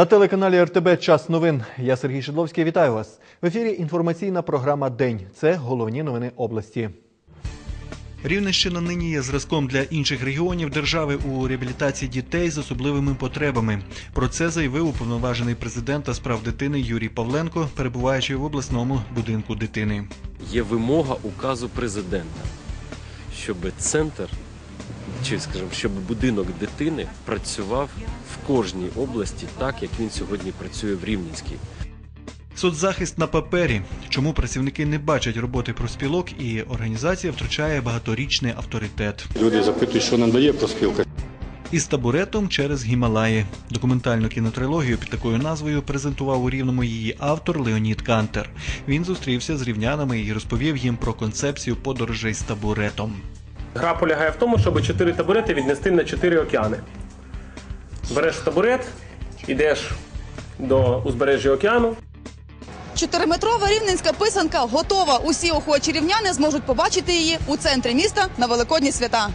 На телеканалі РТБ Час новин. Я Сергій Шедловський. Вітаю вас. В ефірі інформаційна програма День. Це головні новини області. Рівненщина нині є зразком для інших регіонів держави у реабілітації дітей з особливими потребами. Про це заявив уповноважений президента з прав дитини Юрій Павленко, перебуваючи в обласному будинку дитини. є вимога указу президента, щоб центр, чи скажімо, щоб будинок дитини працював кожній області так, як він сьогодні працює в Рівненській. Соцзахист на папері. Чому працівники не бачать роботи профспілок і організація втрачає багаторічний авторитет. Люди запитують, що нам дає проспілка. Із табуретом через Гімалаї. Документальну кінотрилогію під такою назвою презентував у рівному її автор Леонід Кантер. Він зустрівся з рівнянами і розповів їм про концепцію подорожей з табуретом. Гра полягає в тому, щоб чотири табурети віднести на чотири океани. Береш табурет, йдеш до узбережжя океану, Чотириметрова рівненська писанка готова. Усі охочі рівняни зможуть побачити її у центрі міста на великодні свята.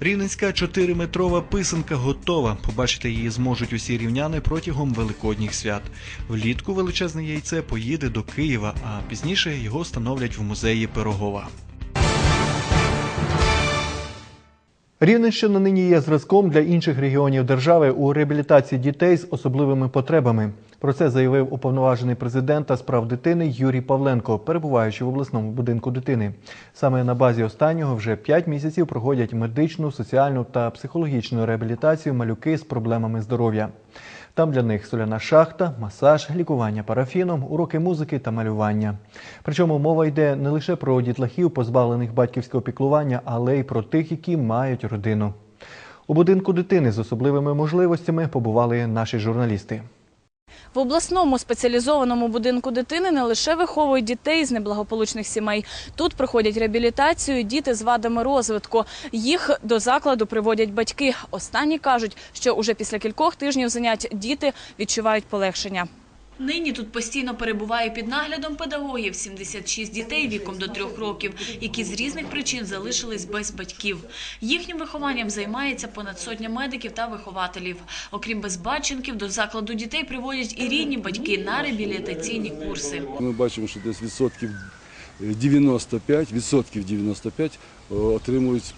Рівненська 4-метрова писанка готова. Побачити її зможуть усі рівняни протягом великодніх свят. Влітку величезне яйце поїде до Києва, а пізніше його встановлять в музеї Пирогова. Рівненщина нині є зразком для інших регіонів держави у реабілітації дітей з особливими потребами. Про це заявив уповноважений президента з прав дитини Юрій Павленко, перебуваючи в обласному будинку дитини. Саме на базі останнього вже 5 місяців проходять медичну, соціальну та психологічну реабілітацію малюки з проблемами здоров'я. Там для них соляна шахта, масаж, лікування парафіном, уроки музики та малювання. Причому мова йде не лише про дітлахів, позбавлених батьківського піклування, але й про тих, які мають родину. У будинку дитини з особливими можливостями побували наші журналісти. В обласному спеціалізованому будинку дитини не лише виховують дітей з неблагополучних сімей. Тут проходять реабілітацію діти з вадами розвитку. Їх до закладу приводять батьки. Останні кажуть, що уже після кількох тижнів занять діти відчувають полегшення. Нині тут постійно перебуває під наглядом педагогів 76 дітей віком до трьох років, які з різних причин залишились без батьків. Їхнім вихованням займається понад сотня медиків та вихователів. Окрім безбаченків, до закладу дітей приводять і рідні батьки на реабілітаційні курси. Ми бачимо, що десь відсотків 95, відсотків 95% отримують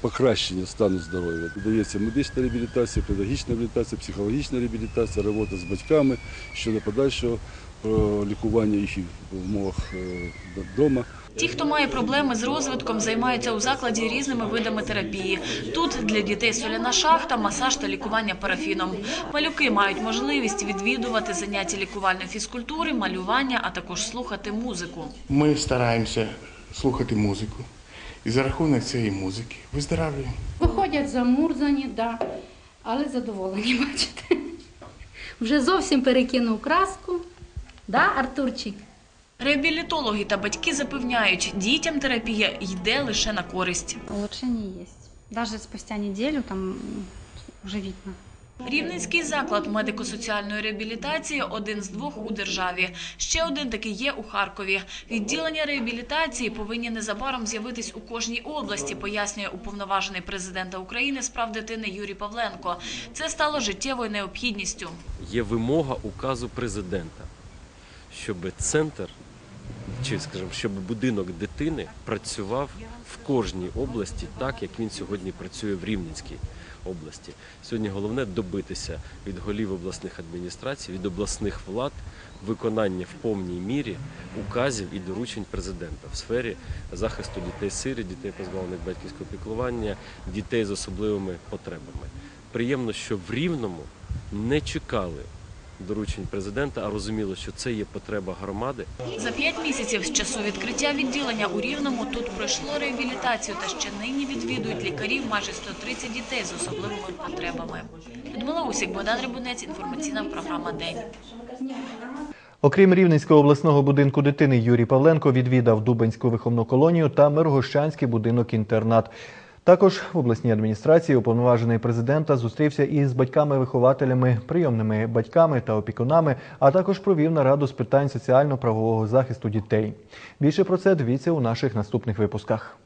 покращення стану здоров'я. Дається медична реабілітація, педагогічна реабілітація, психологічна реабілітація, робота з батьками щодо подальшого е, лікування їх в умовах е, вдома. Ті, хто має проблеми з розвитком, займаються у закладі різними видами терапії. Тут для дітей соляна шахта, масаж та лікування парафіном. Малюки мають можливість відвідувати заняття лікувальної фізкультури, малювання, а також слухати музику. Ми стараємося слухати музику. І за рахунок цієї музики виздоравлюємо. Виходять замурзані, да, але задоволені, бачите. Вже зовсім перекинув краску. Да, Артурчик? Реабілітологи та батьки запевняють, дітям терапія йде лише на користь. Улучшение есть. Даже спустя неделю там м, уже видно. Рівненський заклад медико-соціальної реабілітації один з двох у державі. Ще один такий є у Харкові. Відділення реабілітації повинні незабаром з'явитись у кожній області, пояснює уповноважений президента України з прав дитини Юрій Павленко. Це стало життєвою необхідністю. Є вимога указу президента, щоб центр, чи скажімо, щоб будинок дитини працював в кожній області так, як він сьогодні працює в Рівненській області. Сьогодні головне добитися від голів обласних адміністрацій, від обласних влад виконання в повній мірі указів і доручень президента в сфері захисту дітей сирі, дітей позбавлених батьківського піклування, дітей з особливими потребами. Приємно, що в Рівному не чекали доручень президента, а розуміли, що це є потреба громади. За п'ять місяців з часу відкриття відділення у Рівному тут пройшло реабілітацію та ще нині відвідують лікарів майже 130 дітей з особливими потребами. Людмила Усік, Богдан Рибунець, інформаційна програма День. Окрім Рівненського обласного будинку дитини, Юрій Павленко відвідав Дубенську виховну колонію та Миргощанський будинок-інтернат. Також в обласній адміністрації уповноважений президента зустрівся із батьками-вихователями, прийомними батьками та опікунами, а також провів нараду з питань соціально-правового захисту дітей. Більше про це дивіться у наших наступних випусках.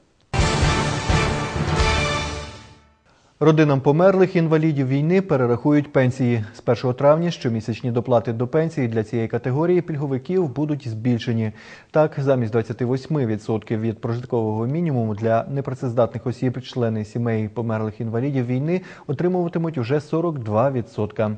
Родинам померлих інвалідів війни перерахують пенсії. З 1 травня щомісячні доплати до пенсії для цієї категорії пільговиків будуть збільшені. Так, замість 28% від прожиткового мінімуму для непрацездатних осіб, члени сімей померлих інвалідів війни отримуватимуть уже 42%.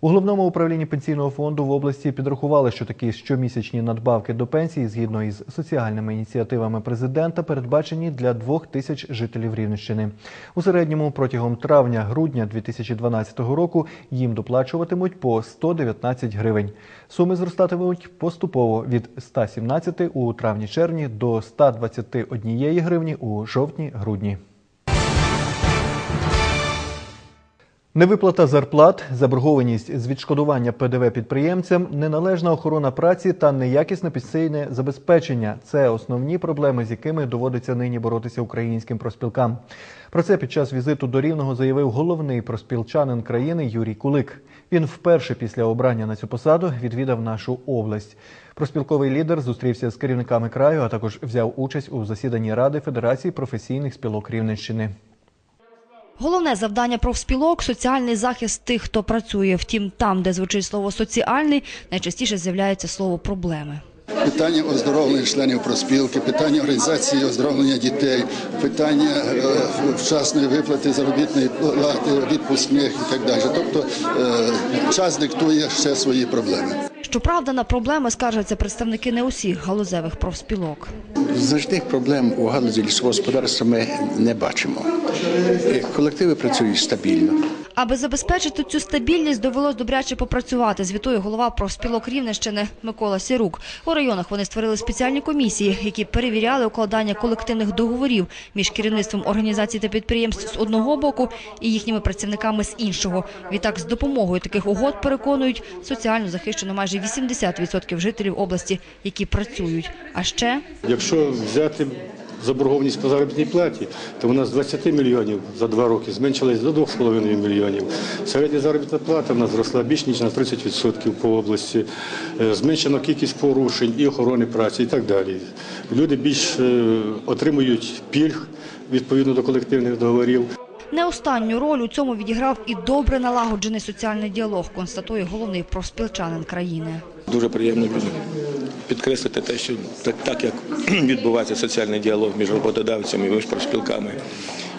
У головному управлінні пенсійного фонду в області підрахували, що такі щомісячні надбавки до пенсії, згідно із соціальними ініціативами президента, передбачені для двох тисяч жителів Рівненщини. У середньому протягом травня-грудня 2012 року їм доплачуватимуть по 119 гривень. Суми зростатимуть поступово від 117 у травні-червні до 121 гривні у жовтні-грудні. Невиплата зарплат, заборгованість з відшкодування ПДВ підприємцям, неналежна охорона праці та неякісне пенсійне забезпечення це основні проблеми, з якими доводиться нині боротися українським проспілкам. Про це під час візиту до Рівного заявив головний проспілчанин країни Юрій Кулик. Він вперше після обрання на цю посаду відвідав нашу область. Проспілковий лідер зустрівся з керівниками краю, а також взяв участь у засіданні Ради Федерації професійних спілок Рівненщини. Головне завдання профспілок соціальний захист тих, хто працює. Втім, там, де звучить слово соціальний, найчастіше з'являється слово проблеми. Питання оздоровлення членів проспілки, питання організації оздоровлення дітей, питання е, вчасної виплати заробітної плати, відпускних і так далі. Тобто е, час диктує ще свої проблеми. Щоправда, на проблеми скаржаться представники не усіх галузевих профспілок. Значних проблем у галузі лісового господарства ми не бачимо. Колективи працюють стабільно. Аби забезпечити цю стабільність, довелось добряче попрацювати. Звітує голова профспілок Рівненщини Микола Сірук. У районах вони створили спеціальні комісії, які перевіряли укладання колективних договорів між керівництвом організацій та підприємств з одного боку і їхніми працівниками з іншого. Відтак, з допомогою таких угод переконують, соціально захищено майже 80% жителів області, які працюють. А ще Якщо взяти заборгованість по заробітній платі, то вона з 20 мільйонів за два роки зменшилась до 2,5 мільйонів. Середня заробітна плата в нас зросла більш ніж на 30% по області. Е, Зменшено кількість порушень і охорони праці і так далі. Люди більш е, отримують пільг відповідно до колективних договорів. не останню роль у цьому відіграв і добре налагоджений соціальний діалог, констатує головний профспілчанин країни. Дуже приємно підкреслити те, що так, так як відбувається соціальний діалог між роботодавцями, між профспілками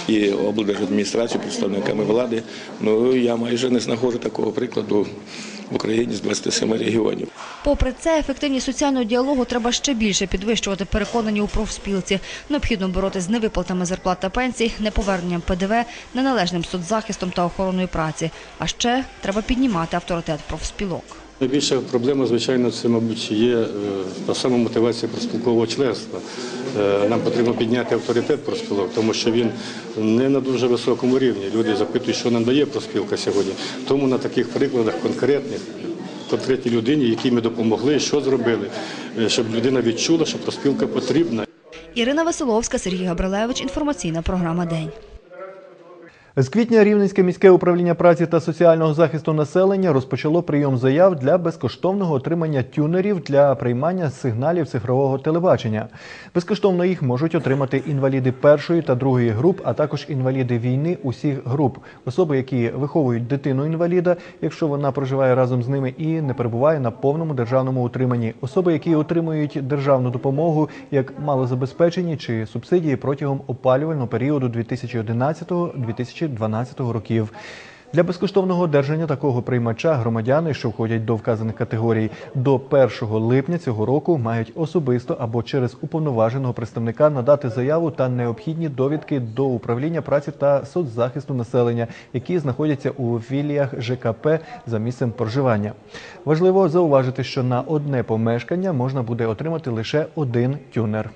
і облдержадміністрацією, представниками влади, ну я майже не знаходжу такого прикладу в Україні з 27 регіонів. Попри це, ефективність соціального діалогу треба ще більше підвищувати, переконані у профспілці. Необхідно боротися з невиплатами зарплат та пенсій, неповерненням ПДВ, неналежним соцзахистом та охороною праці. А ще треба піднімати авторитет профспілок. Найбільша проблема, звичайно, це, мабуть, є е, та сама мотивація проспілкового членства. Е, Нам потрібно підняти авторитет проспілок, тому що він не на дуже високому рівні. Люди запитують, що нам дає проспілка сьогодні. Тому на таких прикладах конкретних, конкретній людині, якій ми допомогли, що зробили, е, щоб людина відчула, що проспілка потрібна. Ірина Василовська, Сергій Габрилевич. Інформаційна програма День. З квітня Рівненське міське управління праці та соціального захисту населення розпочало прийом заяв для безкоштовного отримання тюнерів для приймання сигналів цифрового телебачення. Безкоштовно їх можуть отримати інваліди першої та другої груп, а також інваліди війни усіх груп, особи, які виховують дитину інваліда, якщо вона проживає разом з ними і не перебуває на повному державному утриманні, особи, які отримують державну допомогу як малозабезпечені чи субсидії протягом опалювального періоду 2011-2012 років. Для безкоштовного одержання такого приймача громадяни, що входять до вказаних категорій, до 1 липня цього року мають особисто або через уповноваженого представника надати заяву та необхідні довідки до управління праці та соцзахисту населення, які знаходяться у філіях ЖКП за місцем проживання. Важливо зауважити, що на одне помешкання можна буде отримати лише один тюнер.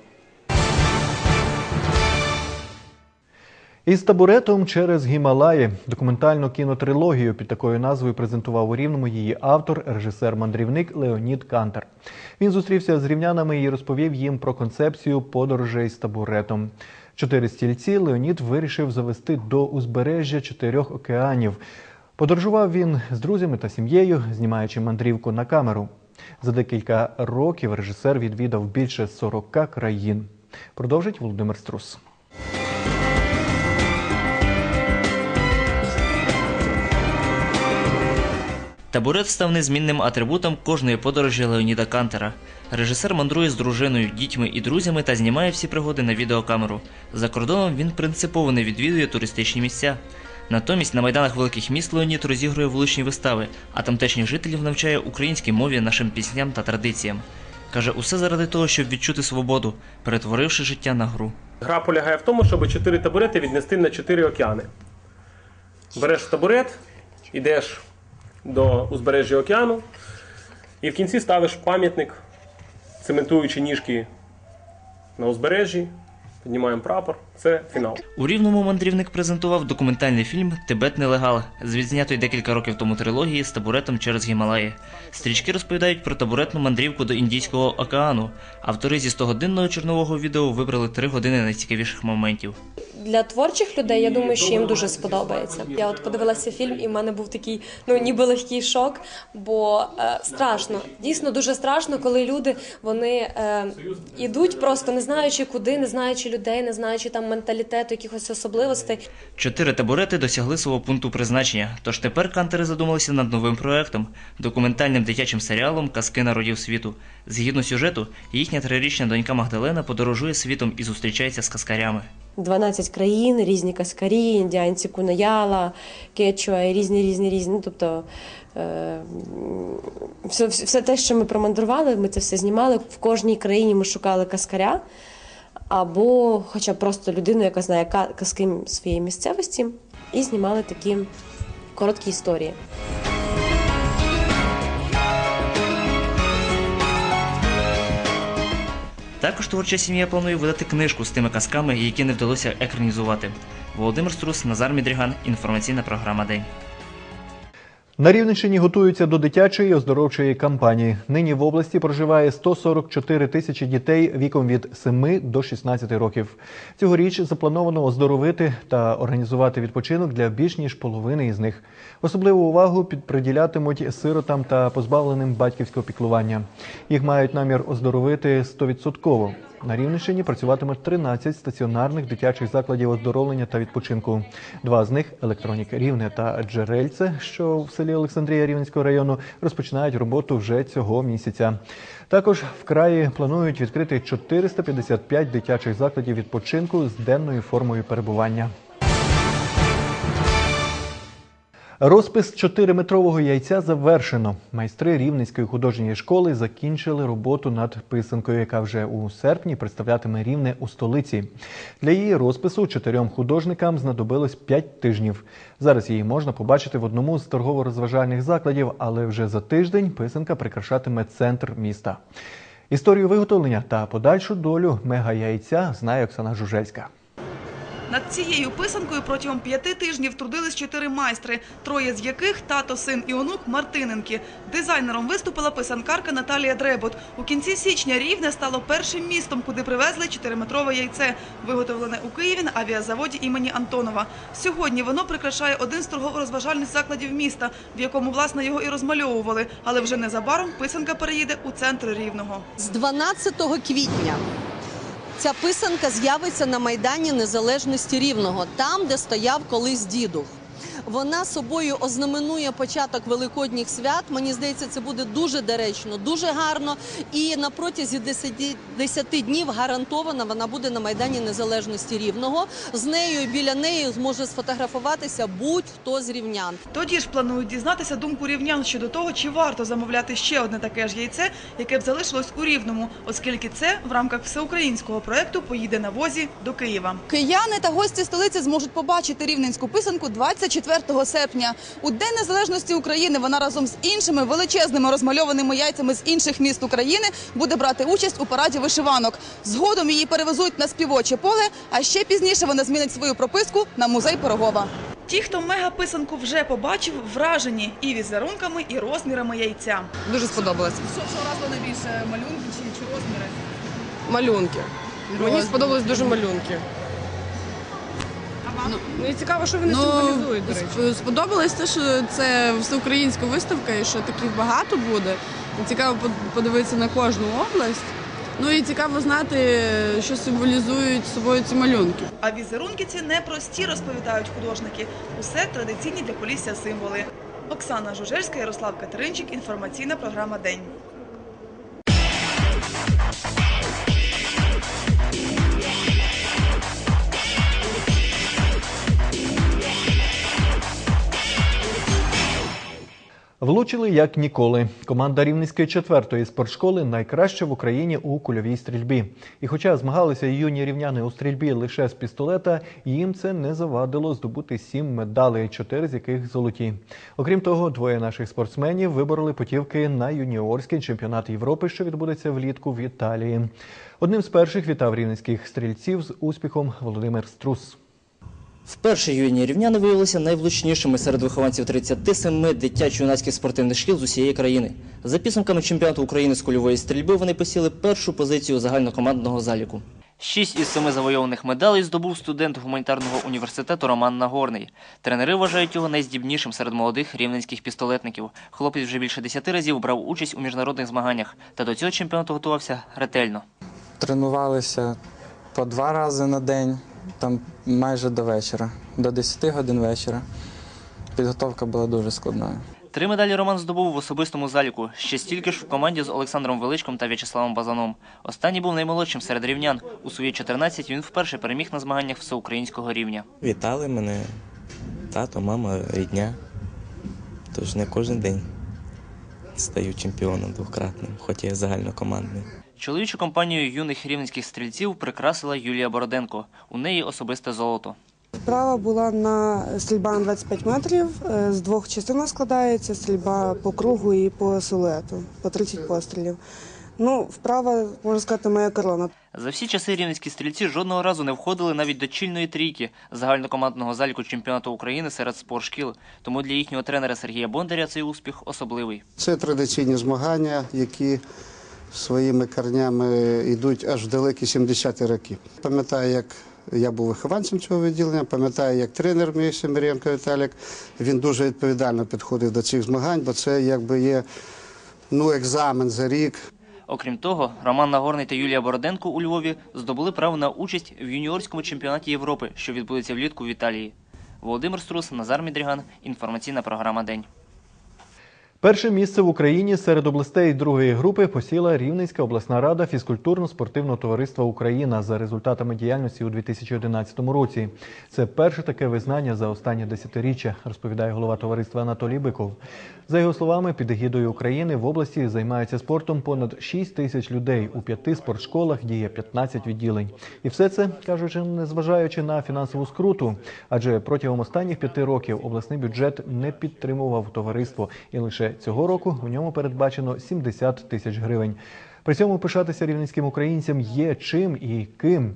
Із табуретом через Гімалаї документальну кінотрилогію під такою назвою презентував у Рівному її автор, режисер-мандрівник Леонід Кантер. Він зустрівся з рівнянами і розповів їм про концепцію подорожей з табуретом. Чотири стільці Леонід вирішив завести до узбережжя чотирьох океанів. Подорожував він з друзями та сім'єю, знімаючи мандрівку на камеру. За декілька років режисер відвідав більше 40 країн. Продовжить Володимир Струс. Табурет став незмінним атрибутом кожної подорожі Леоніда Кантера. Режисер мандрує з дружиною, дітьми і друзями та знімає всі пригоди на відеокамеру. За кордоном він принципово не відвідує туристичні місця. Натомість на майданах великих міст Леонід розігрує вуличні вистави, а тамтешніх жителів навчає українській мові, нашим пісням та традиціям. Каже, усе заради того, щоб відчути свободу, перетворивши життя на гру. Гра полягає в тому, щоб чотири табурети віднести на чотири океани. Береш табурет, йдеш до узбережжя океану, і в кінці ставиш пам'ятник, цементуючи ніжки на узбережжі, піднімаємо прапор. Це фінал. У Рівному мандрівник презентував документальний фільм Тибет нелегал з відзнятої декілька років тому трилогії з табуретом через Гімалаї. Стрічки розповідають про табуретну мандрівку до Індійського океану. Автори зі 100-годинного чорнового відео вибрали три години найцікавіших моментів. Для творчих людей я думаю, що їм дуже сподобається. Я от подивилася фільм, і в мене був такий, ну ніби легкий шок, бо е, страшно, дійсно дуже страшно, коли люди вони е, ідуть просто не знаючи куди, не знаючи людей, не знаючи там менталітету, якихось особливостей. Чотири табурети досягли свого пункту призначення. Тож тепер кантери задумалися над новим проектом документальним дитячим серіалом Казки народів світу. Згідно сюжету, їхня трирічна донька Магдалена подорожує світом і зустрічається з казкарями. 12 країн, різні каскарі, індіанці Кунаяла, Кечуа, і різні, різні, різні. Тобто е, все, все те, що ми промандрували, ми це все знімали. В кожній країні ми шукали каскаря або хоча б просто людину, яка знає казки своєї місцевості, і знімали такі короткі історії. Також творча сім'я планує видати книжку з тими казками, які не вдалося екранізувати. Володимир Струс, Назар Мідріган. Інформаційна програма День. На Рівненщині готуються до дитячої оздоровчої кампанії. Нині в області проживає 144 тисячі дітей віком від 7 до 16 років. Цьогоріч заплановано оздоровити та організувати відпочинок для більш ніж половини із них. Особливу увагу під- приділятимуть сиротам та позбавленим батьківського піклування. Їх мають намір оздоровити 100%. На Рівненщині працюватиме 13 стаціонарних дитячих закладів оздоровлення та відпочинку. Два з них електронік Рівне та Джерельце, що в селі Олександрія Рівненського району, розпочинають роботу вже цього місяця. Також в краї планують відкрити 455 дитячих закладів відпочинку з денною формою перебування. Розпис 4-метрового яйця завершено. Майстри Рівненської художньої школи закінчили роботу над писанкою, яка вже у серпні представлятиме рівне у столиці. Для її розпису чотирьом художникам знадобилось 5 тижнів. Зараз її можна побачити в одному з торгово-розважальних закладів, але вже за тиждень писанка прикрашатиме центр міста. Історію виготовлення та подальшу долю мега-яйця знає Оксана Жужельська. Над цією писанкою протягом п'яти тижнів трудились чотири майстри, троє з яких тато, син і онук Мартиненки. Дизайнером виступила писанкарка Наталія Дребот. У кінці січня Рівне стало першим містом, куди привезли чотириметрове яйце, виготовлене у Києві на авіазаводі імені Антонова. Сьогодні воно прикрашає один з торгово-розважальних закладів міста, в якому власне його і розмальовували. Але вже незабаром писанка переїде у центр Рівного. З 12 квітня ця писанка з'явиться на Майдані Незалежності Рівного, там, де стояв колись дідух. Вона собою ознаменує початок великодніх свят. Мені здається, це буде дуже доречно, дуже гарно. І на протязі 10, 10 днів гарантовано вона буде на Майдані Незалежності Рівного. З нею біля неї зможе сфотографуватися будь-хто з рівнян. Тоді ж планують дізнатися думку рівнян щодо того, чи варто замовляти ще одне таке ж яйце, яке б залишилось у Рівному, оскільки це в рамках всеукраїнського проекту поїде на возі до Києва. Кияни та гості столиці зможуть побачити рівненську писанку 24 серпня. У День Незалежності України вона разом з іншими величезними розмальованими яйцями з інших міст України буде брати участь у параді вишиванок. Згодом її перевезуть на співоче поле, а ще пізніше вона змінить свою прописку на музей Пирогова. Ті, хто мегаписанку вже побачив, вражені і візерунками, і розмірами яйця. Дуже сподобалось. Що, що разило найбільше малюнки чи, чи розміри? Малюнки. Мені сподобались дуже малюнки. Ну, Ну і цікаво, що вони Ну, символізують, до речі. сп- Сподобалось те, що це всеукраїнська виставка і що таких багато буде. І Цікаво под- подивитися на кожну область. Ну і цікаво знати, що символізують собою ці малюнки. А візерунки ці непрості, розповідають художники. Усе традиційні для Полісся символи. Оксана Жужельська, Ярослав Катеринчик. Інформаційна програма День. Влучили як ніколи. Команда Рівненської четвертої спортшколи найкраща в Україні у кульовій стрільбі. І хоча змагалися юні рівняни у стрільбі лише з пістолета, їм це не завадило здобути сім медалей, чотири з яких золоті. Окрім того, двоє наших спортсменів вибороли путівки на юніорський чемпіонат Європи, що відбудеться влітку в Італії. Одним з перших вітав рівненських стрільців з успіхом Володимир Струс. Вперше юні рівняни виявилися найвлучнішими серед вихованців 37 дитячо-юнацьких спортивних шкіл з усієї країни. За підсумками чемпіонату України з кульової стрільби вони посіли першу позицію загальнокомандного заліку. Шість із семи завойованих медалей здобув студент гуманітарного університету Роман Нагорний. Тренери вважають його найздібнішим серед молодих рівненських пістолетників. Хлопець вже більше десяти разів брав участь у міжнародних змаганнях та до цього чемпіонату готувався ретельно. Тренувалися по два рази на день, там майже до вечора, до 10 годин вечора. Підготовка була дуже складною. Три медалі Роман здобув в особистому заліку. Ще стільки ж в команді з Олександром Величком та В'ячеславом Базаном. Останній був наймолодшим серед рівнян. У свої 14 він вперше переміг на змаганнях всеукраїнського рівня. Вітали мене тато, мама, рідня. Тож не кожен день стаю чемпіоном двократним, хоч я загальнокомандний. Чоловічу компанію юних рівненських стрільців прикрасила Юлія Бороденко. У неї особисте золото. Вправа була на стрільба на 25 метрів. Е, З двох частин складається стрільба по кругу і по силуету, по 30 пострілів. Ну, вправа, можна сказати, моя корона. За всі часи рівненські стрільці жодного разу не входили навіть до чільної трійки загальнокомандного заліку чемпіонату України серед спортшкіл. Тому для їхнього тренера Сергія Бондаря цей успіх особливий. Це традиційні змагання, які своїми корнями йдуть аж в далекі 70-ті роки. Пам'ятаю, як я був вихованцем цього відділення, пам'ятаю, як тренер мій Семиренко Віталік. Він дуже відповідально підходив до цих змагань, бо це якби є ну, екзамен за рік. Окрім того, Роман Нагорний та Юлія Бороденко у Львові здобули право на участь в юніорському чемпіонаті Європи, що відбудеться влітку в Італії. Володимир Струс, Назар Мідріган. Інформаційна програма День. Перше місце в Україні серед областей другої групи посіла Рівненська обласна рада фізкультурно-спортивного товариства Україна за результатами діяльності у 2011 році. Це перше таке визнання за останнє десятиріччя, розповідає голова товариства Анатолій Биков. За його словами, під егідою України в області займаються спортом понад 6 тисяч людей. У п'яти спортшколах діє 15 відділень. І все це кажучи, незважаючи на фінансову скруту, адже протягом останніх п'яти років обласний бюджет не підтримував товариство, і лише цього року у ньому передбачено 70 тисяч гривень. При цьому пишатися рівненським українцям є чим і ким.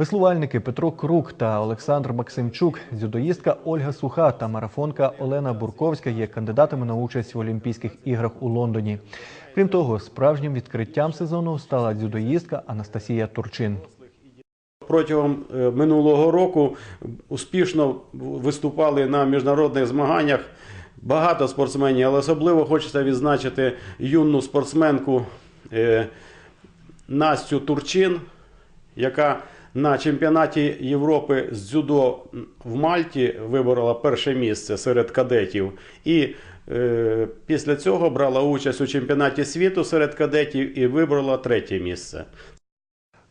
Веслувальники Петро Крук та Олександр Максимчук, дзюдоїстка Ольга Суха та марафонка Олена Бурковська є кандидатами на участь в Олімпійських іграх у Лондоні. Крім того, справжнім відкриттям сезону стала дзюдоїстка Анастасія Турчин. Протягом е, минулого року успішно виступали на міжнародних змаганнях багато спортсменів, але особливо хочеться відзначити юну спортсменку е, Настю Турчин, яка на чемпіонаті Європи з дзюдо в Мальті виборола перше місце серед кадетів. І е, після цього брала участь у чемпіонаті світу серед кадетів і виборола третє місце.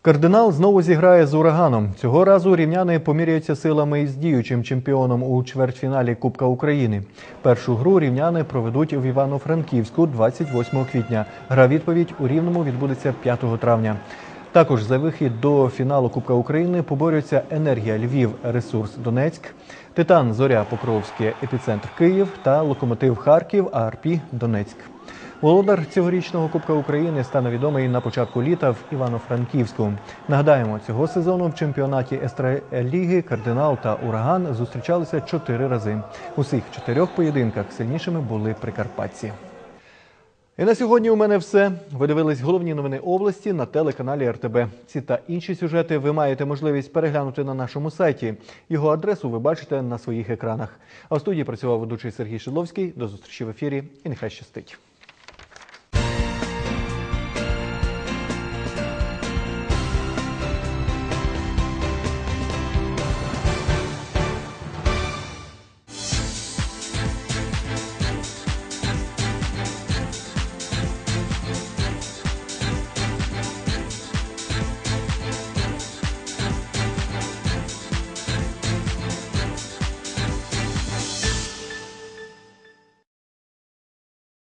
Кардинал знову зіграє з ураганом. Цього разу рівняни поміряються силами із діючим чемпіоном у чвертьфіналі Кубка України. Першу гру рівняни проведуть в Івано-Франківську 28 квітня. Гра відповідь у Рівному відбудеться 5 травня. Також за вихід до фіналу Кубка України поборються Енергія Львів, Ресурс Донецьк, Титан Зоря Покровське, Епіцентр Київ та Локомотив Харків, АРП Донецьк. Володар цьогорічного Кубка України стане відомий на початку літа в Івано-Франківську. Нагадаємо, цього сезону в чемпіонаті Естраліги Кардинал та Ураган зустрічалися чотири рази. У всіх чотирьох поєдинках сильнішими були прикарпатці. І на сьогодні у мене все. Ви дивились головні новини області на телеканалі РТБ. Ці та інші сюжети ви маєте можливість переглянути на нашому сайті. Його адресу ви бачите на своїх екранах. А в студії працював ведучий Сергій Шиловський. До зустрічі в ефірі і нехай щастить.